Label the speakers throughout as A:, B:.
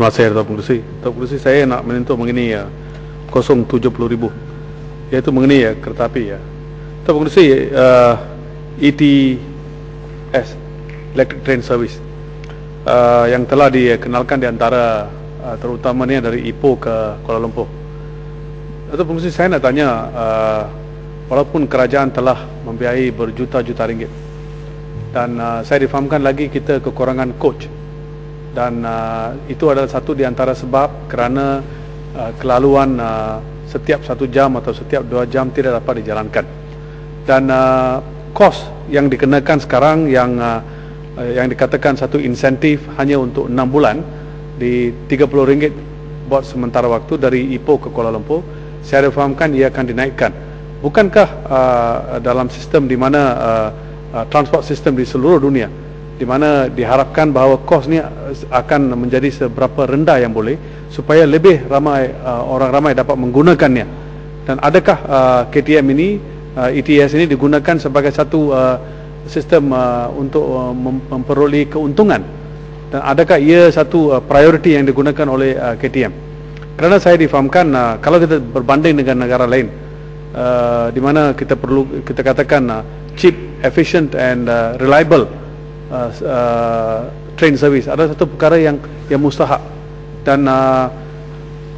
A: Terima kasih Tuan Pengerusi. Tuan Pengerusi saya nak menyentuh mengenai uh, 070,000 iaitu mengenai uh, kereta api ya. Tuan Pengerusi uh, ETS Electric Train Service uh, yang telah dikenalkan di antara uh, terutamanya dari Ipoh ke Kuala Lumpur. Tuan Pengerusi saya nak tanya uh, walaupun kerajaan telah membiayai berjuta-juta ringgit dan uh, saya difahamkan lagi kita kekurangan coach dan uh, itu adalah satu di antara sebab kerana uh, kelaluan uh, setiap satu jam atau setiap dua jam tidak dapat dijalankan. Dan uh, kos yang dikenakan sekarang yang uh, yang dikatakan satu insentif hanya untuk enam bulan di RM30 buat sementara waktu dari Ipoh ke Kuala Lumpur saya difahamkan ia akan dinaikkan. Bukankah uh, dalam sistem di mana uh, uh, transport sistem di seluruh dunia di mana diharapkan bahawa kos ni akan menjadi seberapa rendah yang boleh supaya lebih ramai uh, orang ramai dapat menggunakannya. Dan adakah uh, KTM ini uh, ETS ini digunakan sebagai satu uh, sistem uh, untuk uh, mem memperoleh keuntungan? Dan adakah ia satu uh, priority yang digunakan oleh uh, KTM kerana saya difahamkan uh, kalau kita berbanding dengan negara lain uh, di mana kita perlu kita katakan uh, cheap efficient and uh, reliable uh, uh, train service. Adalah satu perkara yang yang mustahak. Dan uh,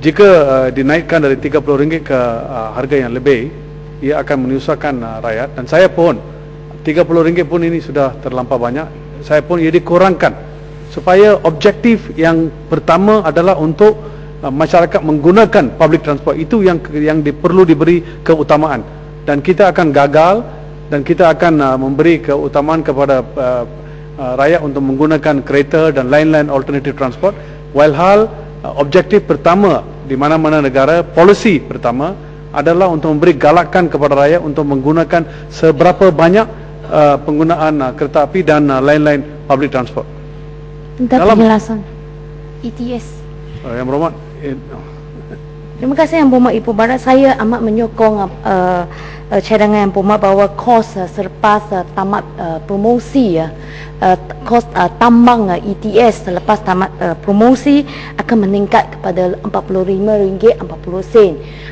A: jika uh, dinaikkan dari RM30 ke uh, harga yang lebih ia akan menyusahkan uh, rakyat. Dan saya pun RM30 pun ini sudah terlampau banyak. Saya pun ia dikurangkan. Supaya objektif yang pertama adalah untuk uh, masyarakat menggunakan public transport. Itu yang yang di, perlu diberi keutamaan. Dan kita akan gagal dan kita akan uh, memberi keutamaan kepada uh, uh, rakyat untuk menggunakan kereta dan lain-lain alternative transport. Walhal uh, objektif pertama di mana-mana negara polisi pertama adalah untuk memberi galakan kepada rakyat untuk menggunakan seberapa banyak uh, penggunaan uh, kereta api dan uh, lain-lain public transport.
B: Minta Dalam penjelasan. ETS
A: uh, yang berhormat eh,
B: Terima kasih Yang Berhormat Ibu Barat Saya amat menyokong uh, uh, cadangan Yang Berhormat bahawa kos uh, selepas uh, tamat uh, promosi uh, uh, kos uh, tambang uh, ETS selepas tamat uh, promosi akan meningkat kepada RM45.40.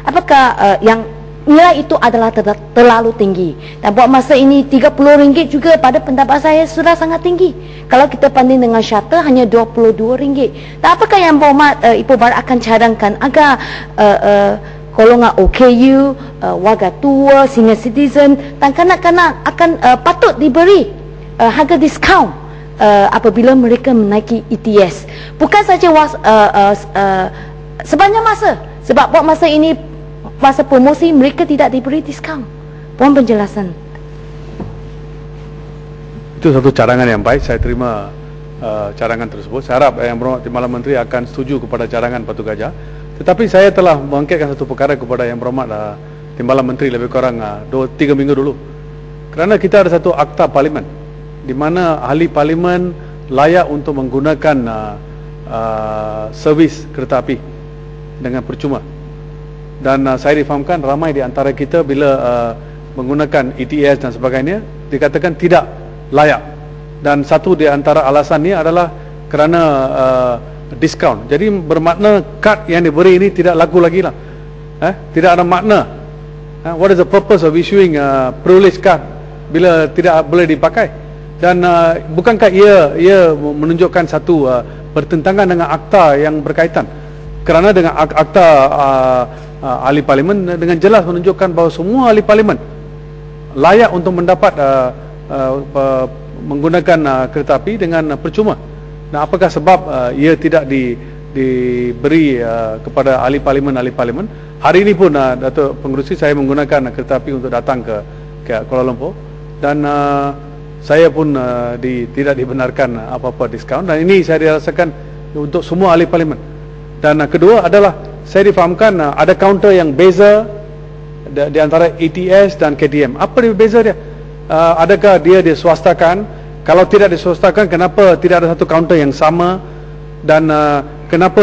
B: Apakah uh, yang nilai itu adalah ter terlalu tinggi. Dan buat masa ini RM30 juga pada pendapat saya sudah sangat tinggi. Kalau kita banding dengan shuttle hanya RM22 dan apakah yang berhormat uh, Ibu Barat akan cadangkan agar uh, uh, golongan OKU, uh, warga tua, senior citizen dan kanak-kanak akan uh, patut diberi uh, harga diskaun uh, apabila mereka menaiki ETS bukan saja was, uh, uh, uh, sebanyak masa. Sebab buat masa ini masa promosi mereka tidak diberi diskaun. Mohon penjelasan.
A: Itu satu cadangan yang baik. Saya terima uh, cadangan tersebut. Saya harap Yang Berhormat Timbalan Menteri akan setuju kepada cadangan Batu Gajah. Tetapi saya telah mengangkatkan satu perkara kepada Yang Berhormat uh, Timbalan Menteri lebih kurang uh, dua, tiga minggu dulu. Kerana kita ada satu akta parlimen di mana ahli parlimen layak untuk menggunakan uh, uh, servis kereta api dengan percuma dan uh, saya difahamkan ramai di antara kita bila uh, menggunakan ETS dan sebagainya dikatakan tidak layak dan satu di antara alasan ini adalah kerana uh, diskaun jadi bermakna kad yang diberi ini tidak laku lagi lah eh? tidak ada makna eh? what is the purpose of issuing a privilege card bila tidak boleh dipakai dan uh, bukankah ia ia menunjukkan satu uh, pertentangan dengan akta yang berkaitan kerana dengan akta uh, uh, ahli parlimen dengan jelas menunjukkan bahawa semua ahli parlimen layak untuk mendapat uh, uh, uh, menggunakan uh, kereta api dengan uh, percuma. Dan apakah sebab uh, ia tidak di, diberi uh, kepada ahli parlimen ahli parlimen? Hari ini pun uh, Datuk Pengerusi saya menggunakan uh, kereta api untuk datang ke, ke Kuala Lumpur dan uh, saya pun uh, di, tidak dibenarkan apa-apa diskaun dan ini saya dirasakan untuk semua ahli parlimen. Dan uh, kedua adalah saya difahamkan uh, ada counter yang beza di, antara ETS dan KTM. Apa dia beza dia? Uh, adakah dia diswastakan? Kalau tidak diswastakan, kenapa tidak ada satu counter yang sama? Dan uh, kenapa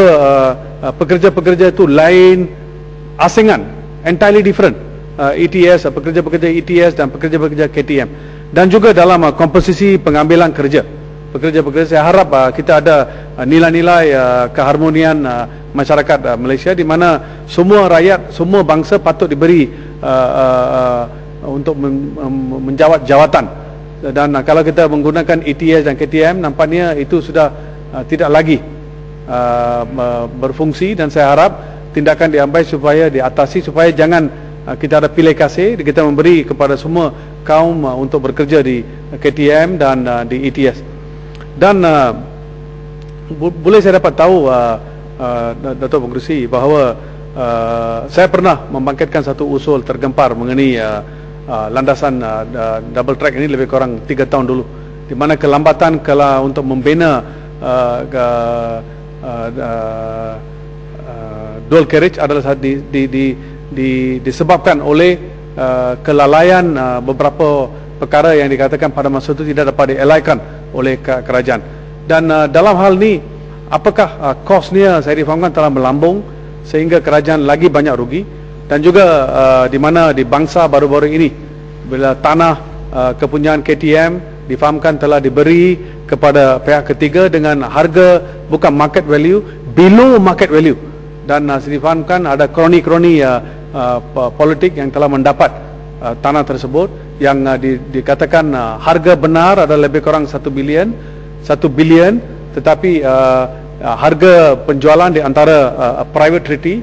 A: pekerja-pekerja itu lain asingan? Entirely different. ETS, pekerja-pekerja ETS dan pekerja-pekerja KTM. Dan juga dalam komposisi pengambilan kerja. Pekerja-pekerja. Saya harap uh, kita ada uh, nilai-nilai uh, keharmonian uh, masyarakat uh, Malaysia di mana semua rakyat semua bangsa patut diberi uh, uh, uh, untuk men, menjawat jawatan. Dan uh, kalau kita menggunakan ETS dan KTM nampaknya itu sudah uh, tidak lagi uh, berfungsi. Dan saya harap tindakan diambil supaya diatasi supaya jangan uh, kita ada pilih kasih. Kita memberi kepada semua kaum uh, untuk bekerja di KTM dan uh, di ETS dan uh, boleh saya dapat tahu uh, uh, Datuk Pengerusi bahawa uh, saya pernah membangkitkan satu usul tergempar mengenai uh, uh, landasan uh, double track ini lebih kurang 3 tahun dulu. Di mana kelambatan kalau untuk membina uh, uh, uh, uh, dual carriage adalah di, di, di, di, disebabkan oleh uh, kelalaian uh, beberapa perkara yang dikatakan pada masa itu tidak dapat dielaikan oleh kerajaan. Dan uh, dalam hal ini apakah uh, kosnya saya difahamkan telah melambung sehingga kerajaan lagi banyak rugi? Dan juga uh, di mana di bangsa baru-baru ini bila tanah uh, kepunyaan KTM difahamkan telah diberi kepada pihak ketiga dengan harga bukan market value below market value. Dan uh, difahamkan ada kroni-kroni uh, uh, politik yang telah mendapat uh, tanah tersebut yang uh, di, dikatakan uh, harga benar adalah lebih kurang 1 bilion 1 bilion tetapi uh, uh, harga penjualan di antara uh, private treaty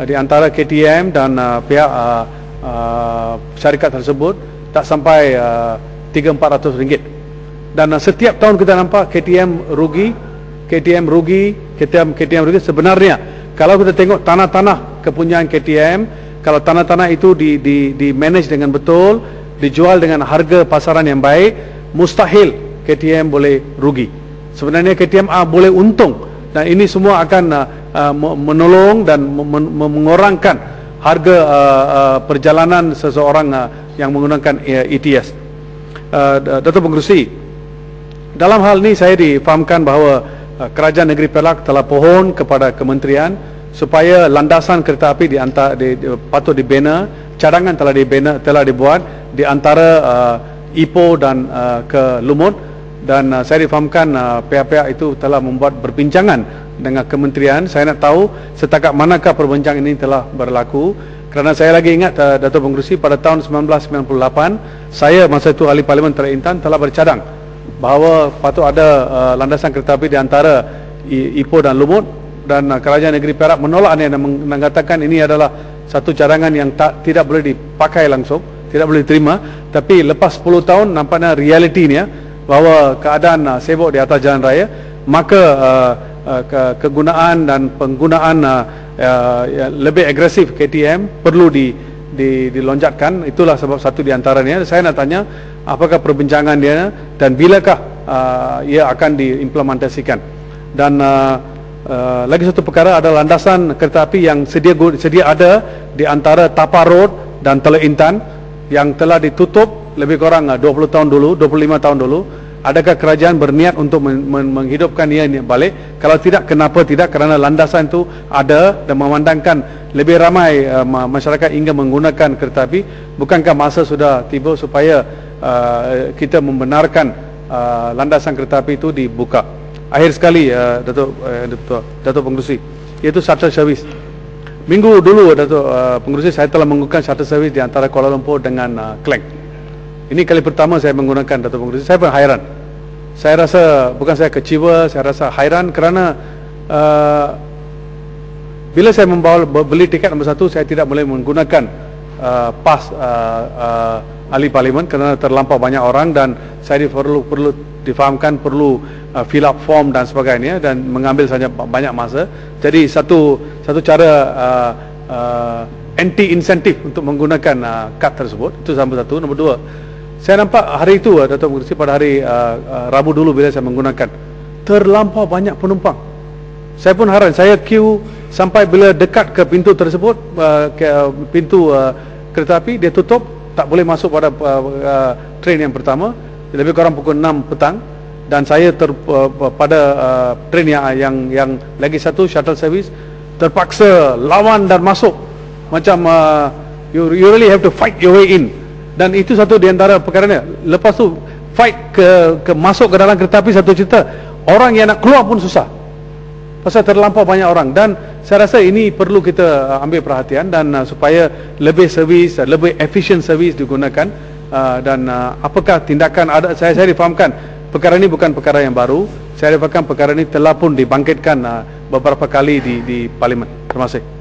A: uh, di antara KTM dan uh, pihak uh, uh, syarikat tersebut tak sampai uh, 3-400 ringgit. Dan uh, setiap tahun kita nampak KTM rugi KTM rugi KTM, KTM rugi sebenarnya. Kalau kita tengok tanah-tanah kepunyaan KTM kalau tanah-tanah itu di, di, di manage dengan betul dijual dengan harga pasaran yang baik mustahil KTM boleh rugi sebenarnya KTM uh, boleh untung dan ini semua akan uh, uh, menolong dan mengurangkan harga uh, uh, perjalanan seseorang uh, yang menggunakan uh, ETS. Uh, Datuk Pengerusi, dalam hal ini saya difahamkan bahawa kerajaan negeri Perak telah pohon kepada kementerian supaya landasan kereta api di, di, patut dibina, cadangan telah dibina telah dibuat di antara uh, Ipoh dan uh, ke Lumut. Dan uh, saya difahamkan uh, pihak-pihak itu telah membuat perbincangan dengan kementerian. Saya nak tahu setakat manakah perbincangan ini telah berlaku. Kerana saya lagi ingat uh, Datuk Pengerusi pada tahun 1998 saya masa itu ahli parlimen terintan telah bercadang bahawa patut ada uh, landasan kereta api di antara Ipoh dan Lumut. Dan uh, kerajaan negeri Perak menolak ini dan mengatakan ini adalah satu cadangan yang tak tidak boleh dipakai langsung tidak boleh diterima. Tapi lepas 10 tahun nampaknya realitinya bahawa keadaan uh, sibuk di atas jalan raya maka uh, uh, ke, kegunaan dan penggunaan uh, uh, lebih agresif KTM perlu di, di dilonjatkan. Itulah sebab satu di antaranya. Saya nak tanya apakah perbincangan dia dan bilakah uh, ia akan diimplementasikan? Dan uh, uh, lagi satu perkara adalah landasan kereta api yang sedia sedia ada di antara Tapa Road dan Teluk Intan yang telah ditutup lebih kurang 20 ah, tahun dulu, 25 tahun dulu, adakah kerajaan berniat untuk men men menghidupkan ia balik? Kalau tidak, kenapa tidak? Kerana landasan itu ada dan memandangkan lebih ramai uh, masyarakat ingin menggunakan kereta api. Bukankah masa sudah tiba supaya uh, kita membenarkan uh, landasan kereta api itu dibuka? Akhir sekali, uh, Datuk, uh, Datuk, Datuk Pengurusi, iaitu shuttle service. Minggu dulu, Datuk uh, Pengurusi, saya telah menggunakan shuttle service di antara Kuala Lumpur dengan uh, Klang. Ini kali pertama saya menggunakan Datuk Pengurusi. Saya pun hairan. Saya rasa bukan saya kecewa, saya rasa hairan kerana uh, bila saya membawa beli tiket nombor satu, saya tidak boleh menggunakan uh, pas uh, uh, ahli parlimen kerana terlampau banyak orang dan saya perlu perlu difahamkan perlu uh, fill up form dan sebagainya dan mengambil banyak masa. Jadi satu satu cara uh, uh, anti insentif untuk menggunakan uh, kad tersebut itu nombor satu. Nombor dua, saya nampak hari itu uh, Datuk Mengerti pada hari uh, uh, Rabu dulu bila saya menggunakan terlampau banyak penumpang. Saya pun heran, saya queue sampai bila dekat ke pintu tersebut uh, ke uh, pintu uh, kereta api dia tutup, tak boleh masuk pada uh, uh, train yang pertama. Lebih kurang pukul 6 petang dan saya ter, uh, pada uh, train yang, yang yang lagi satu shuttle service terpaksa lawan dan masuk. Macam uh, you, you really have to fight your way in. Dan itu satu di antara perkara ni lepas tu fight ke ke masuk ke dalam kereta api satu cerita orang yang nak keluar pun susah. Pasal terlampau banyak orang. Dan saya rasa ini perlu kita uh, ambil perhatian dan uh, supaya lebih servis uh, lebih efficient servis digunakan. Uh, dan uh, apakah tindakan ada saya saya difahamkan perkara ini bukan perkara yang baru. Saya difahamkan perkara ini telah pun dibangkitkan uh, beberapa kali di di parlimen. Terima kasih